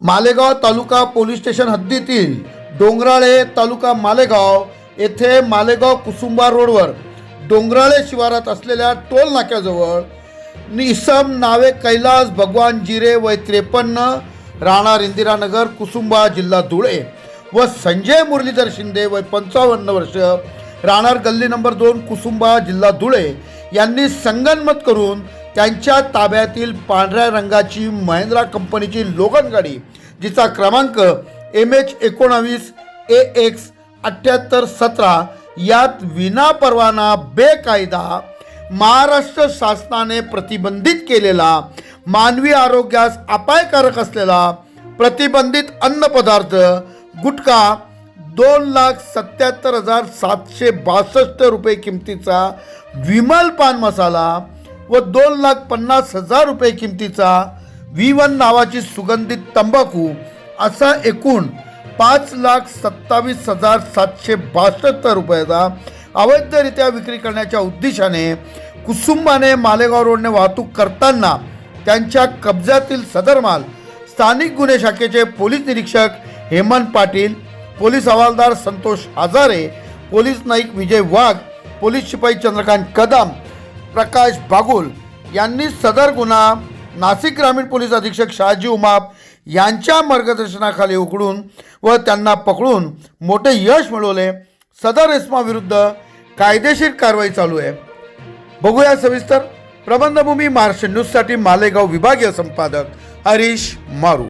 मालेगाव तालुका police station हद्दीतील डोंगराळे तालुका मालेगाव येथे मालेगाव कुसुंबा रोडवर डोंगराळे शिवारात असलेल्या टोल नाक्याजवळ निसम नावे कैलास भगवान जिरे वय त्रेपन्न राहणार इंदिरानगर कुसुंबा जिल्हा धुळे व संजय मुरलीधर शिंदे वय पंचावन्न वर्ष राहणार गल्ली नंबर दोन कुसुंबा जिल्हा धुळे यांनी संगनमत करून त्यांच्या ताब्यातील पांढऱ्या रंगाची महिंद्रा कंपनीची लोगन गाडी जिचा क्रमांक एम एच एकोणावीस ए एक्स अठ्ठ्याहत्तर सतरा यात विनापरवाना बेकायदा महाराष्ट्र शासनाने प्रतिबंधित केलेला मानवी आरोग्यास अपायकारक असलेला प्रतिबंधित अन्नपदार्थ गुटखा दोन लाख सत्याहत्तर हजार सातशे बासष्ट रुपये किमतीचा विमल पान मसाला व दोन लाख पन्नास हजार रुपये किमतीचा व्ही वन नावाची सुगंधित तंबाखू असा एकूण पाच लाख सत्तावीस हजार सातशे बासष्ट रुपयाचा अवैधरित्या विक्री करण्याच्या उद्देशाने कुसुंबाने मालेगाव रोडने वाहतूक करताना त्यांच्या कब्जातील सदर माल स्थानिक गुन्हे शाखेचे पोलीस निरीक्षक हेमंत पाटील पोलीस हवालदार संतोष हजारे पोलीस नाईक विजय वाघ पोलीस शिपाई चंद्रकांत कदम प्रकाश बागुल यांनी सदर गुन्हा नाशिक ग्रामीण पोलीस अधीक्षक शहाजी उमाप यांच्या मार्गदर्शनाखाली उघडून व त्यांना पकडून मोठे यश मिळवले. सदर इस्माविरुद्ध कायदेशीर कारवाई चालू आहे. बघूया सविस्तर. प्रबंधभूमी महाराष्ट्र न्यूजसाठी मालेगाव विभागीय संपादक हरीश मारू.